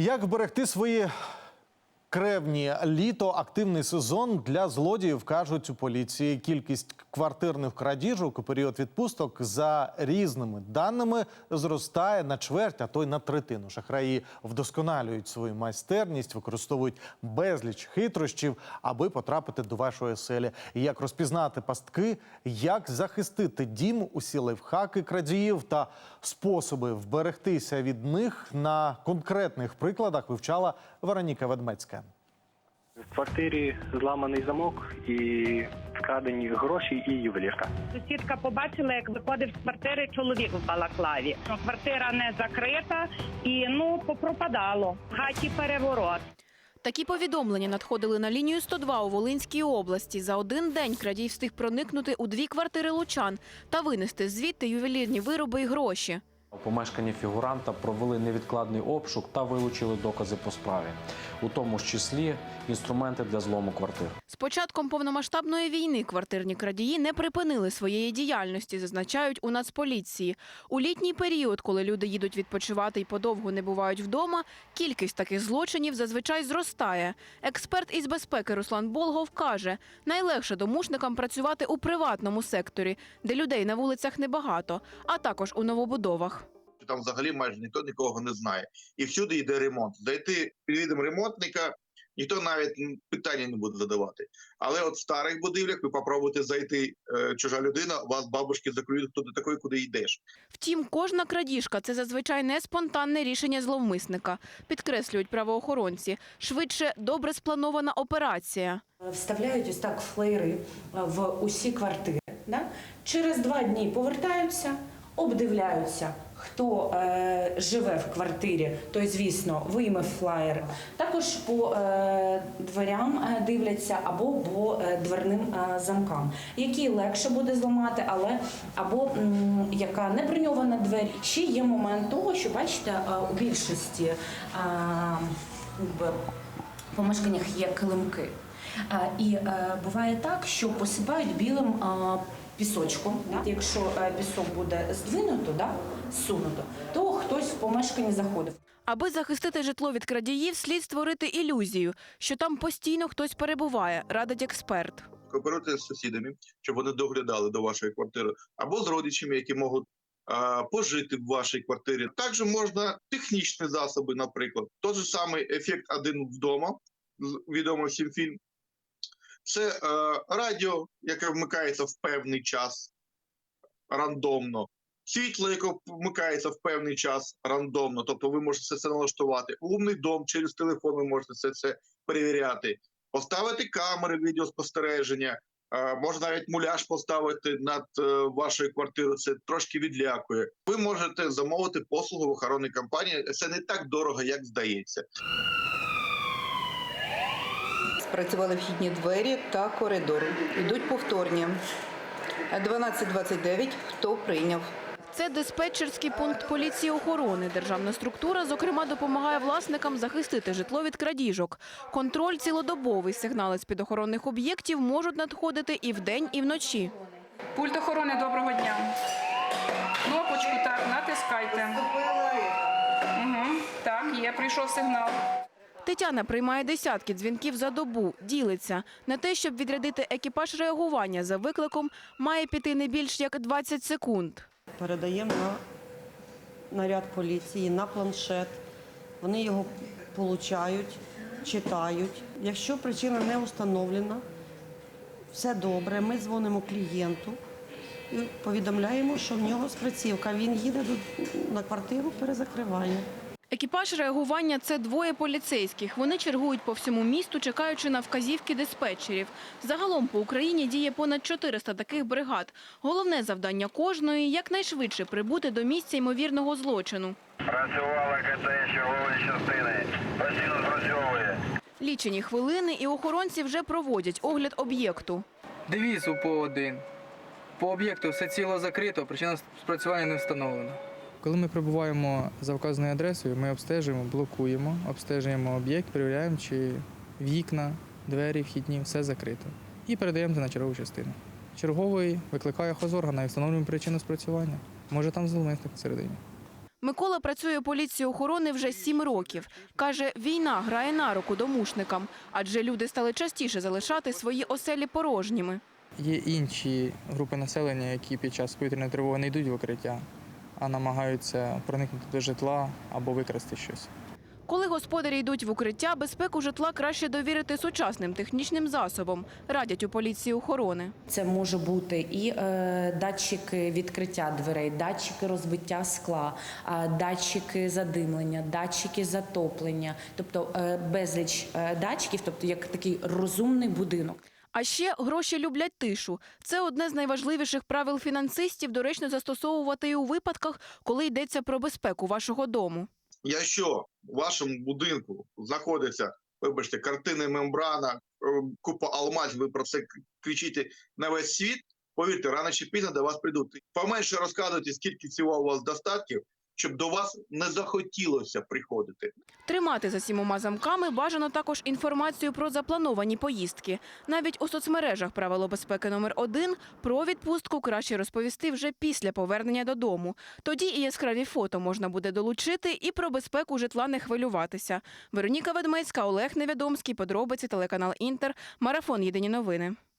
Як берегти свої кревні літо активний сезон для злодіїв кажуть у поліції. Кількість квартирних крадіжок у період відпусток за різними даними зростає на чверть, а то й на третину. Шахраї вдосконалюють свою майстерність, використовують безліч хитрощів, аби потрапити до вашої оселі. І Як розпізнати пастки, як захистити дім, усі лайфхаки крадіїв та способи вберегтися від них на конкретних прикладах вивчала Вероніка Ведмецька. В квартирі зламаний замок і вкрадені гроші і ювелірка. Сусідка побачила, як виходив з квартири чоловік в балаклаві. Квартира не закрита і ну попропадало. В хаті переворот. Такі повідомлення надходили на лінію 102 у Волинській області. За один день крадій встиг проникнути у дві квартири лучан та винести звідти ювелірні вироби і гроші. У помешканні фігуранта провели невідкладний обшук та вилучили докази по справі, у тому ж числі інструменти для злому квартир. З початком повномасштабної війни квартирні крадії не припинили своєї діяльності, зазначають у Нацполіції. У літній період, коли люди їдуть відпочивати і подовго не бувають вдома, кількість таких злочинів зазвичай зростає. Експерт із безпеки Руслан Болгов каже, найлегше домушникам працювати у приватному секторі, де людей на вулицях небагато, а також у новобудовах. Там взагалі майже ніхто нікого не знає. І всюди йде ремонт. Зайти під відом ремонтника ніхто навіть питання не буде задавати. Але от в старих будівлях ви попробуйте зайти, е, чужа людина, вас бабушки закриють, хто ти такий, куди йдеш. Втім, кожна крадіжка це зазвичай не спонтанне рішення зловмисника, підкреслюють правоохоронці. Швидше добре спланована операція. Вставляють ось так флеєри в усі квартири. Да? Через два дні повертаються, обдивляються, хто е, живе в квартирі, той, звісно, вийме флаєр. Також по е, дверям е, дивляться або по е, дверним е, замкам, які легше буде зламати, але або м, яка не броньована двері. Ще є момент того, що бачите, е, у більшості е, якби, помешканнях є килимки. Е, І буває так, що посипають білим пісочком. Да? Якщо е, пісок буде здвинуто, да? сунуто, то хтось в помешканні заходив. Аби захистити житло від крадіїв, слід створити ілюзію, що там постійно хтось перебуває, радить експерт. Кооперуйте з сусідами, щоб вони доглядали до вашої квартири, або з родичами, які можуть а, пожити в вашій квартирі. Також можна технічні засоби, наприклад, той же самий ефект один вдома, з- відомий всім фільм. Це е, радіо, яке вмикається в певний час рандомно. Світло, яке вмикається в певний час рандомно, тобто ви можете це налаштувати. Умний дом через телефон ви можете це, це перевіряти. Поставити камери відеоспостереження, е, можна навіть муляж поставити над е, вашою квартирою. Це трошки відлякує. Ви можете замовити послугу в охоронній компанії. Це не так дорого, як здається. Спрацювали вхідні двері та коридор. Йдуть повторні. 12.29. Хто прийняв? Це диспетчерський пункт поліції охорони. Державна структура, зокрема, допомагає власникам захистити житло від крадіжок. Контроль цілодобовий. Сигнали з підохоронних об'єктів можуть надходити і вдень, і вночі. Пульт охорони, доброго дня. Кнопочку так, натискайте. Угу. Так, є, прийшов сигнал. Тетяна приймає десятки дзвінків за добу, ділиться. На те, щоб відрядити екіпаж реагування за викликом, має піти не більш як 20 секунд. передаємо на наряд поліції, на планшет. Вони його получають, читають. Якщо причина не встановлена, все добре, ми дзвонимо клієнту і повідомляємо, що в нього спрацівка. Він їде на квартиру, перезакриває. Екіпаж реагування це двоє поліцейських. Вони чергують по всьому місту, чекаючи на вказівки диспетчерів. Загалом по Україні діє понад 400 таких бригад. Головне завдання кожної якнайшвидше прибути до місця ймовірного злочину. Працювала КТ чергової частини. Постійно спрацьовує. Лічені хвилини і охоронці вже проводять огляд об'єкту. Девіз УПО-1. По об'єкту все ціло закрито, причина спрацювання не встановлена. Коли ми прибуваємо за вказаною адресою, ми обстежуємо, блокуємо, обстежуємо об'єкт, перевіряємо, чи вікна, двері, вхідні, все закрито. І передаємо це на чергову частину. Черговий викликає хозоргана і встановлюємо причину спрацювання. Може там зловмисник всередині. Микола працює у поліції охорони вже сім років. Каже, війна грає на руку домушникам, адже люди стали частіше залишати свої оселі порожніми. Є інші групи населення, які під час повітряної тривоги не йдуть в укриття, а намагаються проникнути до житла або викрасти щось. Коли господарі йдуть в укриття, безпеку житла краще довірити сучасним технічним засобам, радять у поліції охорони. Це може бути і е, датчики відкриття дверей, датчики розбиття скла, датчики задимлення, датчики затоплення, тобто е, безліч е, датчиків, тобто як такий розумний будинок. А ще гроші люблять тишу. Це одне з найважливіших правил фінансистів, доречно застосовувати і у випадках, коли йдеться про безпеку вашого дому. Якщо у вашому будинку знаходиться, вибачте, картини мембрана, е, купа алмазів, ви про це кр- кричите на весь світ, повірте, рано чи пізно до вас прийдуть. Поменше розказуйте, скільки всього у вас достатків, щоб до вас не захотілося приходити. Тримати за сімома замками бажано також інформацію про заплановані поїздки. Навіть у соцмережах правило безпеки номер один про відпустку краще розповісти вже після повернення додому. Тоді і яскраві фото можна буде долучити, і про безпеку житла не хвилюватися. Вероніка Ведмецька, Олег Невідомський, подробиці телеканал Інтер, марафон Єдині новини.